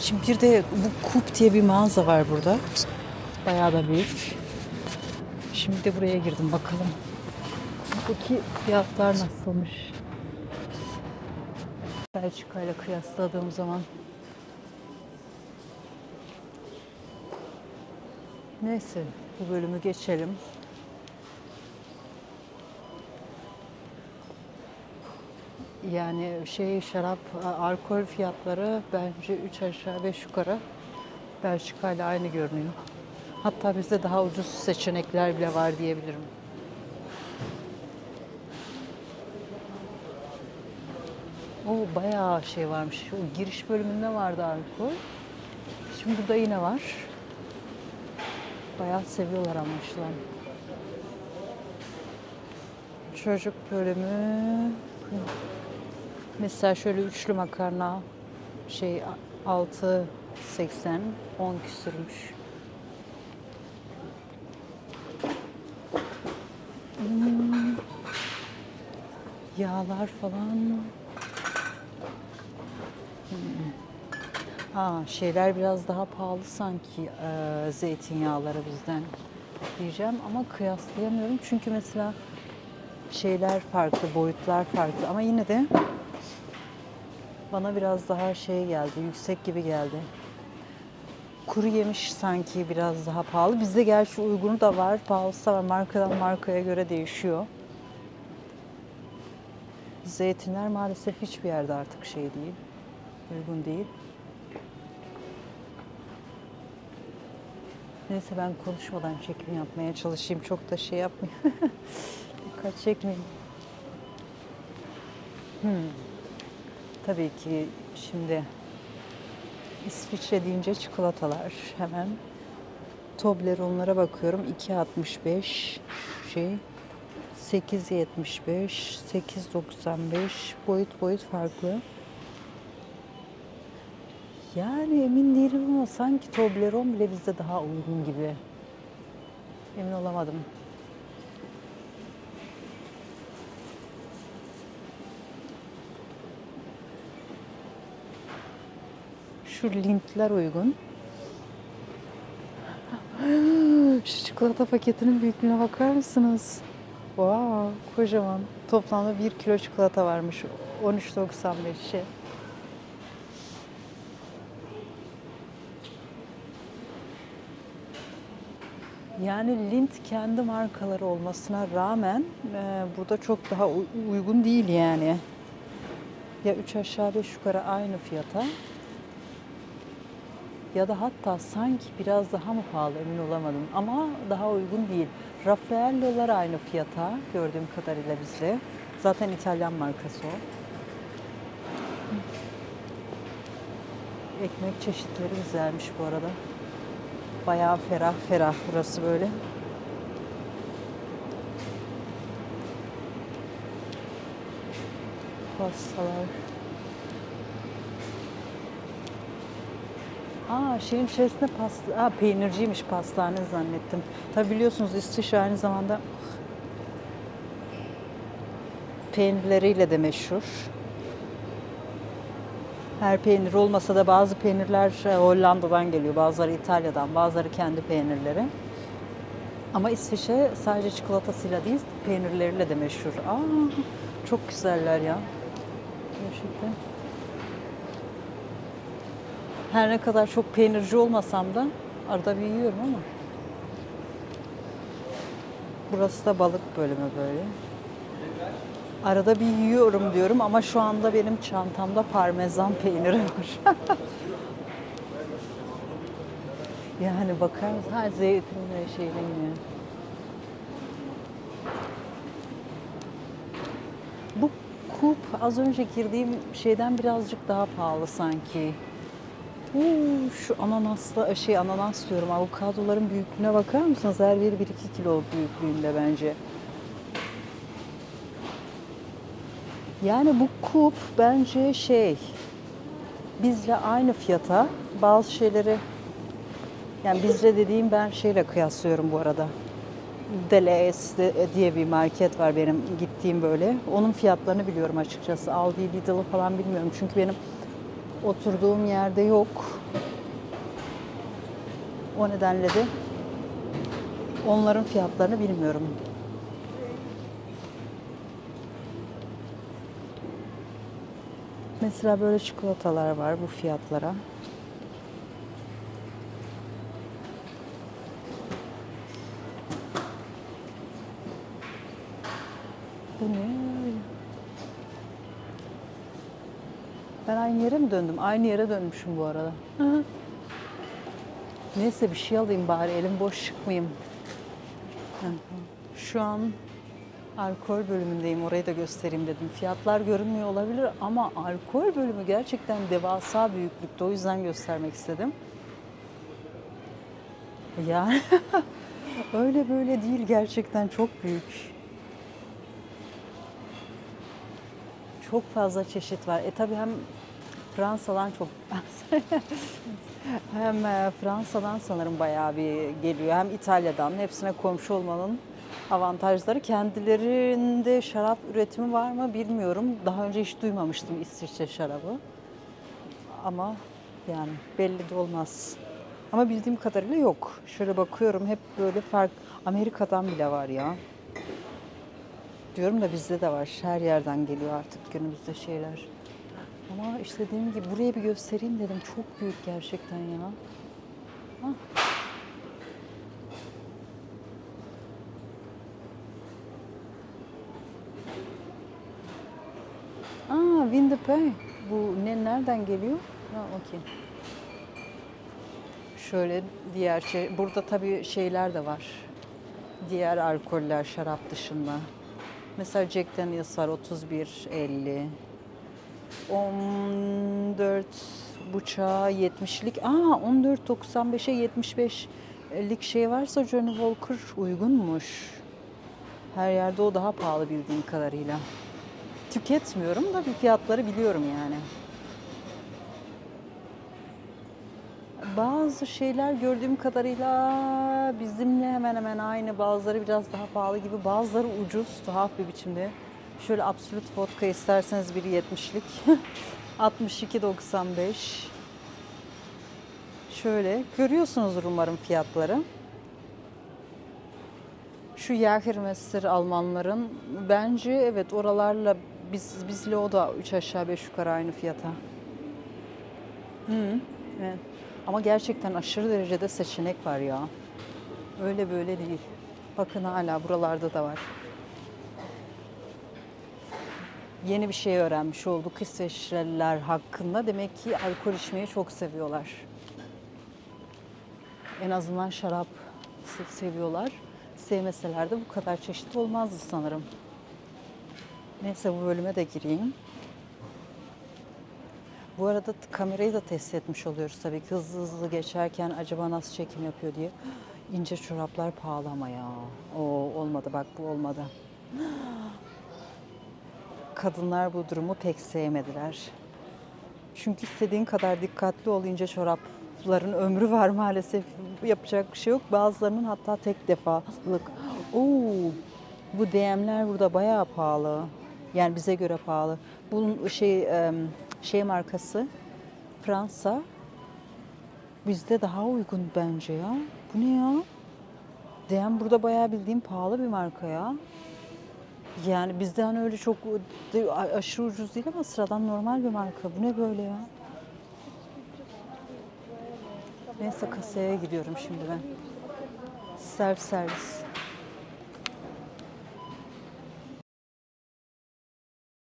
Şimdi bir de bu Kup diye bir mağaza var burada. Bayağı da büyük. Şimdi de buraya girdim bakalım. Buradaki fiyatlar nasılmış? Belçika ile kıyasladığım zaman. Neyse bu bölümü geçelim. Yani şey şarap, a- alkol fiyatları bence 3 aşağı 5 yukarı Belçika ile aynı görünüyor. Hatta bizde daha ucuz seçenekler bile var diyebilirim. O bayağı şey varmış. O giriş bölümünde vardı alkol. Şimdi burada yine var. Bayağı seviyorlar anlaşılan. Çocuk bölümü. Mesela şöyle üçlü makarna şey 6.80 10 küsürmüş. Hmm. Yağlar falan. Hmm. Aa, şeyler biraz daha pahalı sanki e, zeytinyağları bizden diyeceğim ama kıyaslayamıyorum çünkü mesela şeyler farklı, boyutlar farklı ama yine de bana biraz daha şey geldi, yüksek gibi geldi. Kuru yemiş sanki biraz daha pahalı. Bizde gerçi uygunu da var, pahalısı da var. Markadan markaya göre değişiyor. Zeytinler maalesef hiçbir yerde artık şey değil, uygun değil. Neyse ben konuşmadan çekim yapmaya çalışayım. Çok da şey yapmayayım. Dikkat çekmeyeyim. Hmm. Tabii ki şimdi İsviçre deyince çikolatalar hemen. Toblerone'lara bakıyorum. 2.65 şey 8.75 8.95 boyut boyut farklı. Yani emin değilim ama sanki Toblerone bile bizde daha uygun gibi. Emin olamadım. Şu lintler uygun. Şu çikolata paketinin büyüklüğüne bakar mısınız? Wow, kocaman. Toplamda 1 kilo çikolata varmış. 13.95'e. Yani Lindt kendi markaları olmasına rağmen e, burada çok daha uygun değil yani. Ya 3 aşağı 5 yukarı aynı fiyata ya da hatta sanki biraz daha mı pahalı emin olamadım ama daha uygun değil. Raffaello'lar aynı fiyata gördüğüm kadarıyla bizle. Zaten İtalyan markası o. Ekmek çeşitleri güzelmiş bu arada. Bayağı ferah ferah burası böyle. Pastalar. Aa şeyin içerisinde pasta, Aa, peynirciymiş pastane zannettim. Tabi biliyorsunuz İsviçre aynı zamanda peynirleriyle de meşhur. Her peynir olmasa da bazı peynirler e, Hollanda'dan geliyor, bazıları İtalya'dan, bazıları kendi peynirleri. Ama İsviçre sadece çikolatasıyla değil, peynirleriyle de meşhur. Aa, çok güzeller ya. Gerçekten. Her ne kadar çok peynirci olmasam da arada bir yiyorum ama. Burası da balık bölümü böyle. Arada bir yiyorum diyorum ama şu anda benim çantamda parmesan peyniri var. yani bakar mısın? Ha zeytin ve şeyle yine. Bu kup az önce girdiğim şeyden birazcık daha pahalı sanki. Uuu, şu ananasla şey ananas diyorum avokadoların büyüklüğüne bakar mısınız? Her biri 1-2 kilo büyüklüğünde bence. Yani bu kup bence şey bizle aynı fiyata bazı şeyleri yani bizle dediğim ben şeyle kıyaslıyorum bu arada. Deleuze de- diye bir market var benim gittiğim böyle. Onun fiyatlarını biliyorum açıkçası. Aldi, Lidl'ı falan bilmiyorum. Çünkü benim oturduğum yerde yok. O nedenle de onların fiyatlarını bilmiyorum. Mesela böyle çikolatalar var bu fiyatlara. Ben aynı yere mi döndüm? Aynı yere dönmüşüm bu arada. Neyse bir şey alayım bari elim boş çıkmayayım. Hı hı. Şu an alkol bölümündeyim. Orayı da göstereyim dedim. Fiyatlar görünmüyor olabilir ama alkol bölümü gerçekten devasa büyüklükte. O yüzden göstermek istedim. Yani öyle böyle değil gerçekten çok büyük. Çok fazla çeşit var. E tabii hem Fransa'dan çok hem e, Fransa'dan sanırım bayağı bir geliyor. Hem İtalya'dan hepsine komşu olmanın avantajları. Kendilerinde şarap üretimi var mı bilmiyorum. Daha önce hiç duymamıştım İsviçre şarabı. Ama yani belli de olmaz. Ama bildiğim kadarıyla yok. Şöyle bakıyorum hep böyle fark Amerika'dan bile var ya. Diyorum da bizde de var. Her yerden geliyor artık günümüzde şeyler. Ama işte dediğim gibi buraya bir göstereyim dedim. Çok büyük gerçekten ya. Hah. Aa, Vin de Paix. Bu ne nereden geliyor? Ha, okey. Şöyle diğer şey, burada tabii şeyler de var. Diğer alkoller şarap dışında. Mesela Jack Daniels var 31 50. 14 buçuğa 70'lik. Aa 14 95'e 75'lik şey varsa Johnny Walker uygunmuş. Her yerde o daha pahalı bildiğim kadarıyla. Tüketmiyorum da bir fiyatları biliyorum yani. Bazı şeyler gördüğüm kadarıyla bizimle hemen hemen aynı. Bazıları biraz daha pahalı gibi, bazıları ucuz, tuhaf bir biçimde. Şöyle Absolut Vodka isterseniz biri 70'lik. 62.95. Şöyle görüyorsunuzdur umarım fiyatları. Şu Jägermeister Almanların bence evet oralarla biz bizle o da 3 aşağı 5 yukarı aynı fiyata. Hı, Ama gerçekten aşırı derecede seçenek var ya. Öyle böyle değil. Bakın hala buralarda da var. Yeni bir şey öğrenmiş olduk İsveçreliler hakkında. Demek ki alkol içmeyi çok seviyorlar. En azından şarap se- seviyorlar. Sevmeseler de bu kadar çeşit olmazdı sanırım. Neyse bu bölüme de gireyim. Bu arada kamerayı da test etmiş oluyoruz tabii ki hızlı hızlı geçerken acaba nasıl çekim yapıyor diye. İnce çoraplar pahalı ama ya. O olmadı bak bu olmadı. Kadınlar bu durumu pek sevmediler. Çünkü istediğin kadar dikkatli ol ince çorapların ömrü var maalesef. Yapacak bir şey yok. Bazılarının hatta tek defalık. Oo, bu DM'ler burada bayağı pahalı. Yani bize göre pahalı. Bunun şey şey markası Fransa. Bizde daha uygun bence ya. Bu ne ya? DM burada bayağı bildiğim pahalı bir marka ya. Yani bizde hani öyle çok aşırı ucuz değil ama sıradan normal bir marka. Bu ne böyle ya? Neyse kasaya gidiyorum şimdi ben. Self servis.